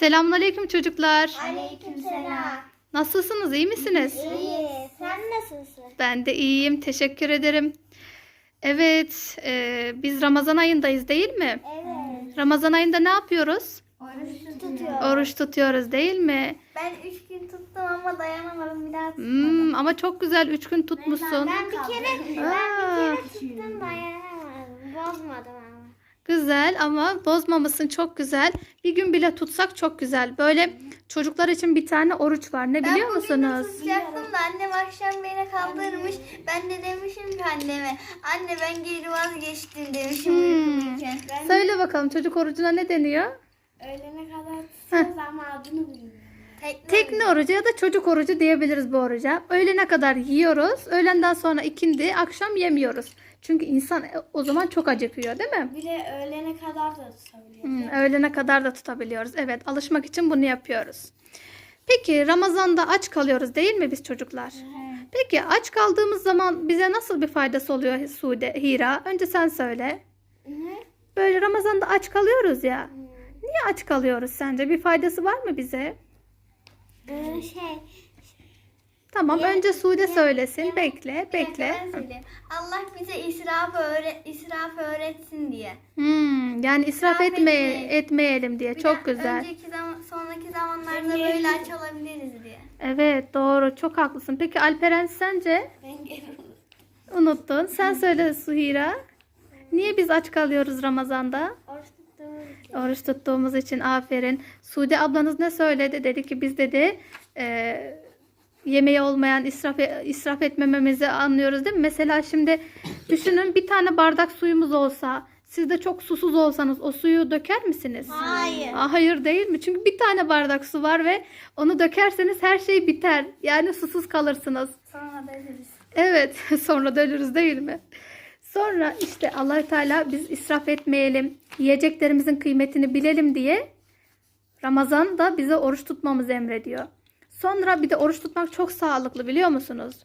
Selamünaleyküm çocuklar. Aleykümselam. Nasılsınız? iyi misiniz? İyi. Sen nasılsın? Ben de iyiyim. Teşekkür ederim. Evet, e, biz Ramazan ayındayız değil mi? Evet. Ramazan ayında ne yapıyoruz? Oruç tutuyor. Oruç tutuyoruz değil mi? Ben üç gün tuttum ama dayanamadım bir daha. Hmm, ama çok güzel üç gün tutmuşsun. Ben bir kere, ben bir kere tuttum dayanamadım. Bozmadım. Güzel ama bozmamışsın çok güzel. Bir gün bile tutsak çok güzel. Böyle çocuklar için bir tane oruç var. Ne biliyor musunuz? tutacaktım da annem akşam beni kaldırmış. Ben de demişim ki anneme. Anne ben geri vazgeçtim demişim Hmm. uykuluyken. Söyle bakalım çocuk orucuna ne deniyor? Öğlene kadar tutacağız ama adını bilmiyorum. Tekne, Tekne orucu ya da çocuk orucu diyebiliriz bu oruca. Öğlene kadar yiyoruz. Öğlenden sonra ikindi, akşam yemiyoruz. Çünkü insan o zaman çok acıkıyor değil mi? Bir de öğlene kadar da tutabiliyoruz. Hmm, öğlene kadar da tutabiliyoruz. Evet, alışmak için bunu yapıyoruz. Peki Ramazan'da aç kalıyoruz değil mi biz çocuklar? Peki aç kaldığımız zaman bize nasıl bir faydası oluyor Sude, Hira? Önce sen söyle. Böyle Ramazan'da aç kalıyoruz ya. Niye aç kalıyoruz sence? Bir faydası var mı bize? Ee, şey, Tamam, önce Sude söylesin. Bekle, bekle. Ben söyleyeyim. Allah bize israfı öğret, israfı öğretsin diye. Hmm, yani israf İsraf etme, etmeyin. etmeyelim diye. Bir Çok güzel. Önceki zaman, sonraki zamanlarda böyle aç olabiliriz diye. Evet, doğru. Çok haklısın. Peki Alperen sence? Ben Unuttun. Sen söyle Suhira. Niye biz aç kalıyoruz Ramazan'da? oruç Oruç tuttuğumuz için aferin. Sude ablanız ne söyledi? Dedi ki biz dedi e, yemeği olmayan israf, israf etmememizi anlıyoruz değil mi? Mesela şimdi düşünün bir tane bardak suyumuz olsa siz de çok susuz olsanız o suyu döker misiniz? Hayır. Aa, hayır değil mi? Çünkü bir tane bardak su var ve onu dökerseniz her şey biter. Yani susuz kalırsınız. Sonra da ölürüz. Evet, sonra da ölürüz değil mi? Sonra işte allah Teala biz israf etmeyelim, yiyeceklerimizin kıymetini bilelim diye Ramazan'da bize oruç tutmamızı emrediyor. Sonra bir de oruç tutmak çok sağlıklı biliyor musunuz?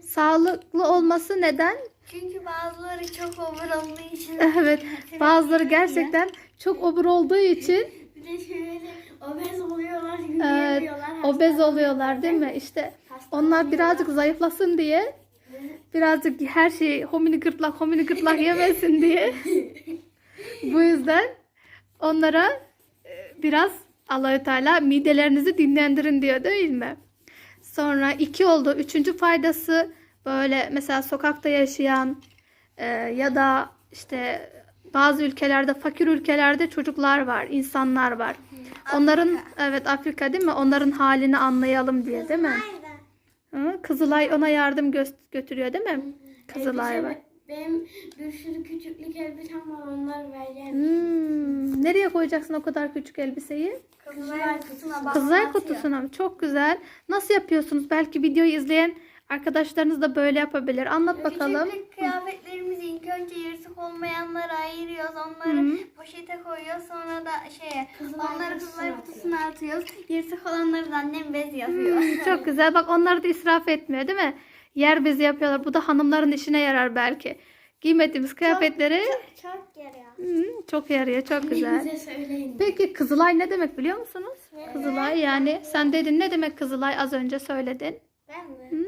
Sağlıklı olması neden? Çünkü bazıları çok over olduğu için. Evet, bazıları gerçekten çok obur olduğu için Bir de şöyle obez oluyorlar, evet, obez oluyorlar değil mi? İşte onlar birazcık zayıflasın diye birazcık her şeyi homini gırtlak homini gırtlak yemesin diye bu yüzden onlara e, biraz Allahü Teala midelerinizi dinlendirin diyor değil mi? Sonra iki oldu. Üçüncü faydası böyle mesela sokakta yaşayan e, ya da işte bazı ülkelerde fakir ülkelerde çocuklar var, insanlar var. Onların evet Afrika değil mi? Onların halini anlayalım diye değil mi? Hı, Kızılay ona yardım gö- götürüyor değil mi? Kızılay var. Benim bir sürü küçüklük elbisem var onları vereceğim. Hmm, nereye koyacaksın o kadar küçük elbiseyi? Kızılay kutusuna Kızılay kutusuna? Çok güzel. Nasıl yapıyorsunuz? Belki videoyu izleyen arkadaşlarınız da böyle yapabilir. Anlat bakalım. Küçüklük kıyafetlerimizi ilk önce yırtık olmayanları ayırıyoruz. Onları poşete koyuyoruz. Sonra da şeye onları kızılay kutusuna atıyoruz. Yırtık olanları da annem bez yapıyor. Hmm, çok güzel. Bak onları da israf etmiyor değil mi? Yer bezi yapıyorlar. Bu da hanımların işine yarar belki. Giymediğimiz kıyafetleri Çok yarıyor. Hmm, çok yarıyor. Çok güzel. söyleyin. Peki Kızılay ne demek biliyor musunuz? Kızılay yani sen dedin ne demek Kızılay az önce söyledin. Ben mi? Demiştim?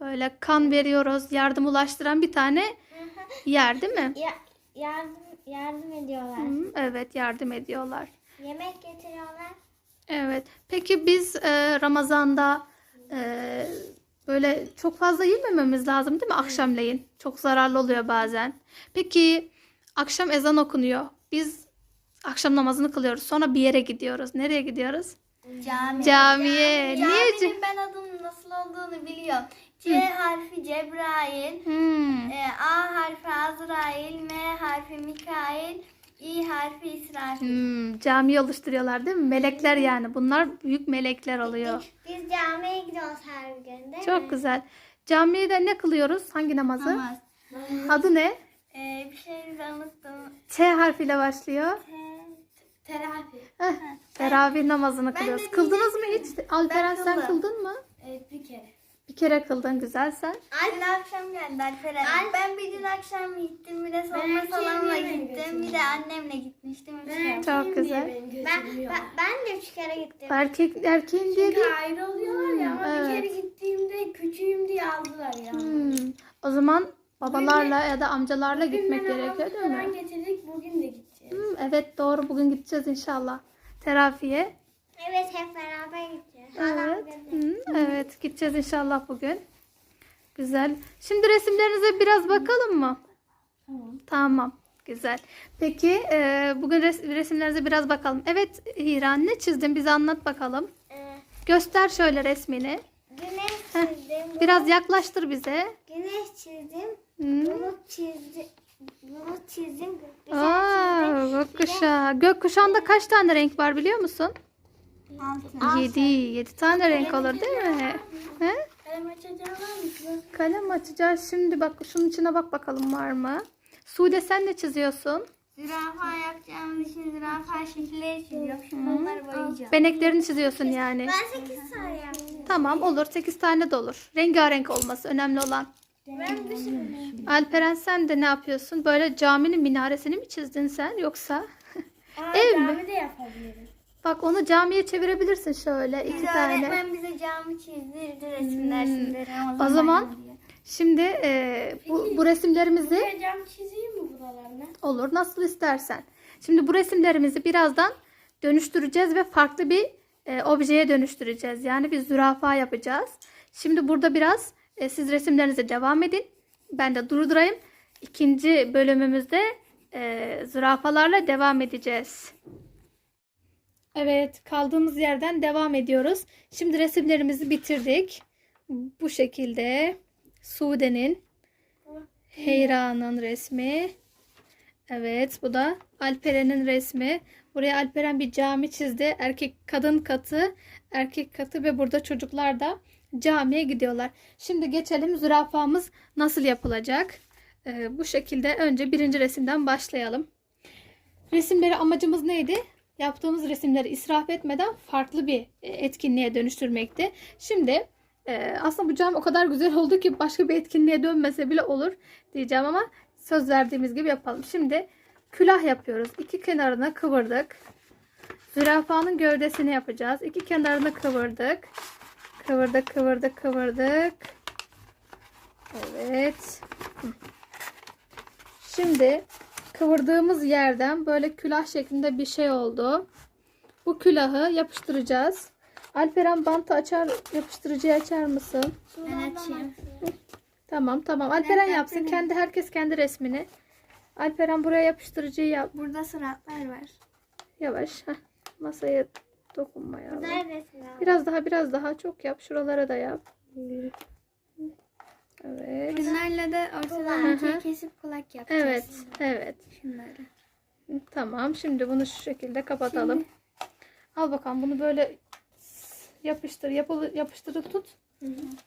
Böyle kan veriyoruz, yardım ulaştıran bir tane yer değil mi? Ya, yardım, yardım ediyorlar. Hı, evet yardım ediyorlar. Yemek getiriyorlar. Evet. Peki biz e, Ramazan'da e, böyle çok fazla yemememiz lazım değil mi akşamleyin? Çok zararlı oluyor bazen. Peki akşam ezan okunuyor. Biz akşam namazını kılıyoruz. Sonra bir yere gidiyoruz. Nereye gidiyoruz? Cami. Camiye. Niye? ce- Caminin ben adının nasıl olduğunu biliyorum. C harfi Cebrail, Hmm. e, A harfi Azrail, M harfi Mikail, İ harfi İsrafil. Hmm, cami oluşturuyorlar değil mi? Melekler yani. Bunlar büyük melekler oluyor. Biz camiye gidiyoruz her gün değil Çok güzel. Camiye ne kılıyoruz? Hangi namazı? Namaz. Adı ne? E, bir şey unuttum. Ç harfiyle başlıyor. Te- terapi. Heh, teravih namazını Ben kılıyoruz. Kıldınız mı hiç? Alperen Ben sen kıldım. kıldın mı? E, bir kere. Bir kere kıldın güzel sen. Dün akşam geldi Alperen. Ben bir dün akşam gittim, bir de savunma erkeğim salonuna niye beni gittim, bir de annemle gitmiştim. Üç kere. Çok güzel. Ben, ben, ben de üç kere gittim. Erkek erkeğin diye değil. ayrı oluyorlar ya ama evet. bir kere gittiğimde küçüğüm diye aldılar ya. Hmm. O zaman babalarla ya da amcalarla Bugün gitmek ben gerekiyor değil mi? falan getirdik bugün de gideceğiz. Hmm, evet doğru bugün gideceğiz inşallah. Terafiye. Evet hep beraber gideceğiz. Evet. Hmm, evet gideceğiz inşallah bugün. Güzel. Şimdi resimlerinize biraz bakalım mı? Tamam. Tamam. Güzel. Peki e, bugün res- resimlerinize biraz bakalım. Evet Hira ne çizdin bize anlat bakalım. Ee, Göster şöyle resmini. güneş çizdim. Biraz yaklaştır bize. Güneş çizdim. Hmm. Bulut çizdim. Bulut çizdim. Aa, gökkuşağı. Gökkuşağında kaç tane renk var biliyor musun? Altı. Yedi. Yedi tane renk olur değil mi? He? Kalem açacağım açacağız. Şimdi bak şunun içine bak bakalım var mı? Sude sen ne çiziyorsun? Zürafa yapacağımız için zürafa şekilleri çiziyorum. Şimdi onları boyayacağım. Beneklerini çiziyorsun yani. Ben 8 tane yaptım. Tamam olur. 8 tane de olur. Rengarenk olması önemli olan. Ben. Alperen sen de ne yapıyorsun? Böyle caminin minaresini mi çizdin sen yoksa? Aa, Ev mi? cami de yapabiliriz. Bak onu camiye çevirebilirsin şöyle iki Bize tane. öğretmen bize cami çizdirdi resim dersinde. O zaman şimdi e, bu, bu resimlerimizi cam çizeyim mi buralarına? olur nasıl istersen. Şimdi bu resimlerimizi birazdan dönüştüreceğiz ve farklı bir e, objeye dönüştüreceğiz. Yani bir zürafa yapacağız. Şimdi burada biraz e, siz resimlerinize devam edin. Ben de durdurayım. İkinci bölümümüzde e, zürafalarla devam edeceğiz. Evet, kaldığımız yerden devam ediyoruz. Şimdi resimlerimizi bitirdik. Bu şekilde Sude'nin, Heyra'nın resmi. Evet, bu da Alperen'in resmi. Buraya Alperen bir cami çizdi. Erkek kadın katı, erkek katı ve burada çocuklar da camiye gidiyorlar. Şimdi geçelim zürafamız nasıl yapılacak? Ee, bu şekilde önce birinci resimden başlayalım. Resimleri amacımız neydi? Yaptığımız resimleri israf etmeden farklı bir e, etkinliğe dönüştürmekti. Şimdi e, aslında bu cam o kadar güzel oldu ki başka bir etkinliğe dönmese bile olur diyeceğim ama söz verdiğimiz gibi yapalım. Şimdi külah yapıyoruz. İki kenarına kıvırdık. Zürafanın gövdesini yapacağız. İki kenarını kıvırdık. Kıvırdık, kıvırdık, kıvırdık. Evet. Şimdi kıvırdığımız yerden böyle külah şeklinde bir şey oldu. Bu külahı yapıştıracağız. Alperen bantı açar, yapıştırıcıyı açar mısın? Ben açayım. Tamam tamam. Alperen yapsın. Kendi herkes kendi resmini. Alperen buraya yapıştırıcıyı yap. Burada suratlar var. Yavaş. Heh. Masaya Neredesin abi? Biraz daha biraz daha çok yap. Şuralara da yap. Evet. Bunlarla da Hı ortadan hı. kesip kulak yapacağız. Evet. Evet. Şunları. Tamam. Şimdi bunu şu şekilde kapatalım. Al bakalım bunu böyle yapıştır. Yapılı, yapıştırıp tut.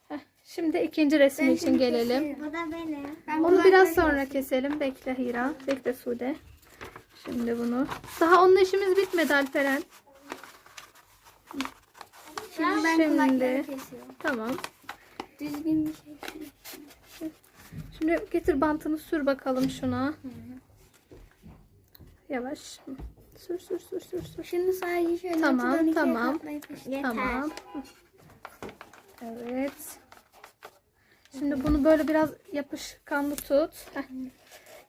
Heh. Şimdi ikinci resim için gelelim. Bu da benim. Onu biraz sonra keselim. Bekle Hira. Bekle Sude. Şimdi bunu. Daha onun işimiz bitmedi Alperen. Şimdi ben kulakları kesiyorum. Tamam. Düzgün bir şey. Şimdi getir bantını sür bakalım şuna. Yavaş. Sür sür sür sür sür. Şimdi sadece şöyle Tamam, ikiye tamam. katlayıp işte. Tamam. Evet. Şimdi bunu böyle biraz yapışkanlı tut. Heh.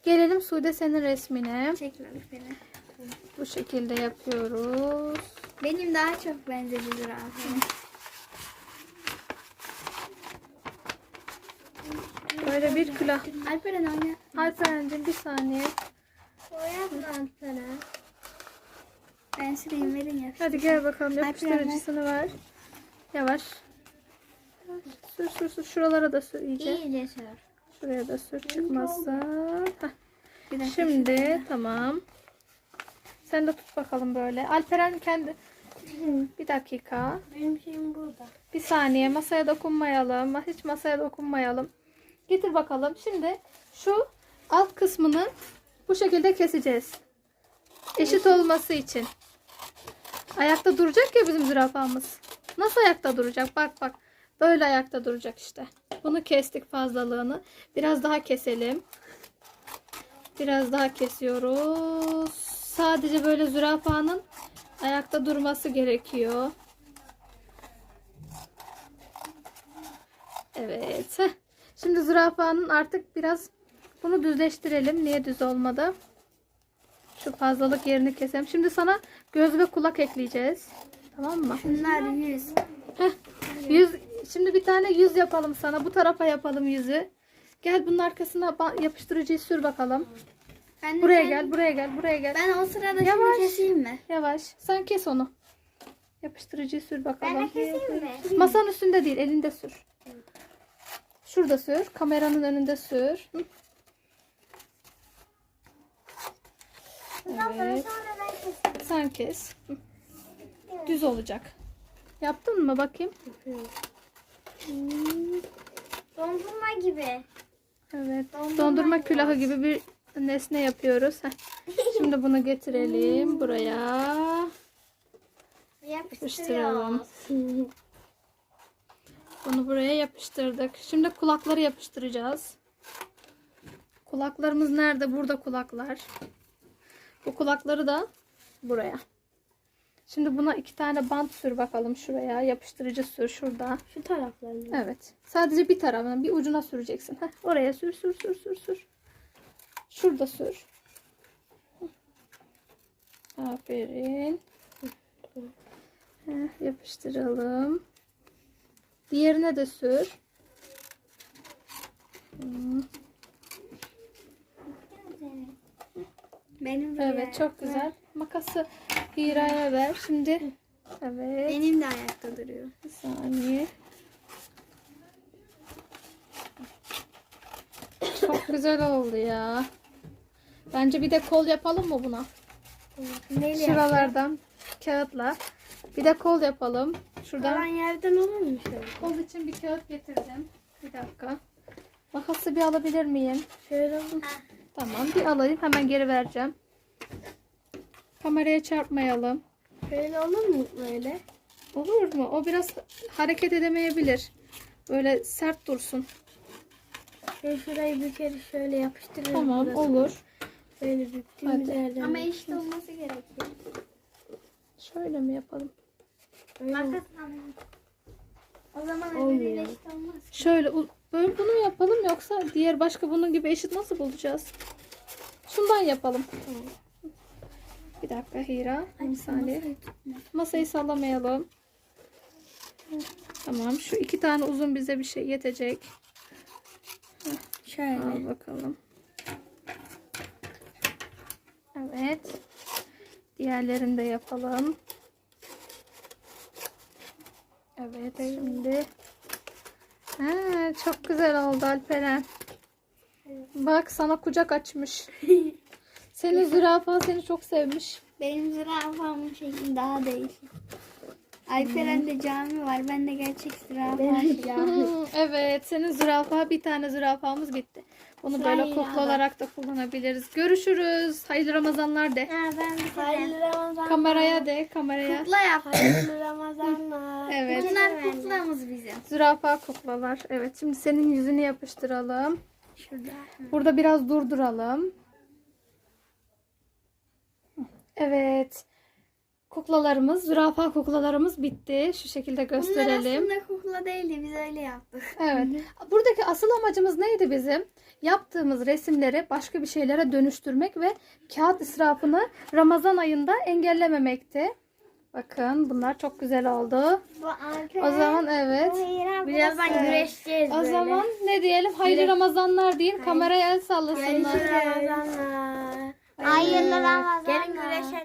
Gelelim Sude senin resmine. Çekmemiş beni. Bu şekilde yapıyoruz. Benim daha çok benzedi zürafaya. Böyle bir külah. Alperen oyna. Alperen'cim bir saniye. Boyatma sana. Ben süreyim verin ya. Hadi gel bakalım yapıştırıcısını ver. Yavaş. Sür sür sür. Şuralara da sür iyice. İyice sür. Şuraya da sür dakika. Şimdi tamam. Sen de tut bakalım böyle. Alperen kendi bir dakika. Benim şeyim burada. Bir saniye masaya dokunmayalım. Hiç masaya dokunmayalım. Getir bakalım. Şimdi şu alt kısmını bu şekilde keseceğiz. Eşit olması için. Ayakta duracak ya bizim zürafamız. Nasıl ayakta duracak? Bak bak. Böyle ayakta duracak işte. Bunu kestik fazlalığını. Biraz daha keselim. Biraz daha kesiyoruz. Sadece böyle zürafanın ayakta durması gerekiyor. Evet. Şimdi zürafanın artık biraz bunu düzleştirelim. Niye düz olmadı? Şu fazlalık yerini keselim. Şimdi sana göz ve kulak ekleyeceğiz. Tamam mı? Bunlar yüz. Heh, yüz. Şimdi bir tane yüz yapalım sana. Bu tarafa yapalım yüzü. Gel bunun arkasına yapıştırıcıyı sür bakalım. Ben de Buraya sen- gel, buraya gel, buraya gel. Ben o sırada Yavaş. şunu keseyim mi? Yavaş. Sen kes onu. Yapıştırıcıyı sür bakalım. keseyim mi? Masanın üstünde değil, elinde sür. Şurada sür. Kameranın önünde sür. Hı. Evet. Ben. Sen kes. Hı. Düz olacak. Yaptın mı bakayım? Dondurma gibi. Evet. Dondurma Dondurma külahı gibi bir nesne yapıyoruz. Heh. Şimdi bunu getirelim buraya. Yapıştırıyoruz. Bunu buraya yapıştırdık. Şimdi kulakları yapıştıracağız. Kulaklarımız nerede? Burada kulaklar. Bu kulakları da buraya. Şimdi buna iki tane bant sür bakalım şuraya. Yapıştırıcı sür şurada. Şu taraflarını. Evet. Sadece bir tarafına, bir ucuna süreceksin. Heh, oraya sür, sür, sür, sür, sür. Şurada sür. Aferin. Heh, yapıştıralım. Diğerine de sür. Benim Evet, çok güzel. Makası Hira'ya ver. Şimdi evet. Benim de ayakta duruyor. Bir saniye. Çok güzel oldu ya. Bence bir de kol yapalım mı buna? Neyle Şuralardan kağıtla. Bir de kol yapalım. Kalan Şuradan yerden olur mu şöyle? kol için bir kağıt getirdim. Bir dakika. Makası bir alabilir miyim? Şöyle olur. Tamam bir alayım. Hemen geri vereceğim. Kameraya çarpmayalım. Şöyle olur mu böyle? Olur mu? O biraz hareket edemeyebilir. Böyle sert dursun. Şöyle şurayı bir kere şöyle yapıştırırım. Tamam burası. olur. Böyle büktüğümüz Hadi. yerden. Ama eşit olması gerekiyor. Şöyle mi yapalım? Arkasından. O zaman Olmuyor. öbürüyle eşit olmaz. Şöyle u- böyle bunu mu yapalım yoksa diğer başka bunun gibi eşit nasıl bulacağız? Şundan yapalım. Bir dakika Hira. Bir saniye. Masayı sallamayalım. Tamam. Şu iki tane uzun bize bir şey yetecek. Şöyle. Al bakalım. Evet. Diğerlerini de yapalım. Evet şimdi. Ha, çok güzel oldu Alperen. Bak sana kucak açmış. Senin zürafa seni çok sevmiş. Benim zürafamın şekli daha değişik. Alperen'de cami var. Ben de gerçek zürafa evet senin zürafa bir tane zürafamız bitti. Bunu böyle Hayır. kukla olarak da kullanabiliriz. Görüşürüz. Hayırlı Ramazanlar de. Ha, ben Hayırlı Ramazanlar. Kameraya de kameraya. kukla yaptım. Hayırlı Ramazanlar. Evet. Bunlar kuklamız bizim. Zürafa kuklalar. Evet şimdi senin yüzünü yapıştıralım. Şurada. Burada biraz durduralım. Evet. Kuklalarımız, zürafa kuklalarımız bitti. Şu şekilde Bunlar gösterelim. aslında kukla değildi. Biz öyle yaptık. Evet. Buradaki asıl amacımız neydi bizim? Yaptığımız resimleri başka bir şeylere dönüştürmek ve kağıt israfını Ramazan ayında engellememekti. Bakın bunlar çok güzel oldu. Bu. O zaman evet. Birazdan Evet. güreşeceğiz O böyle. zaman ne diyelim? Hayırlı Ramazanlar deyin. Kameraya el sallasınlar. Hayırlı Ramazanlar. Hayırlı Ramazanlar. Gelin güreşelim.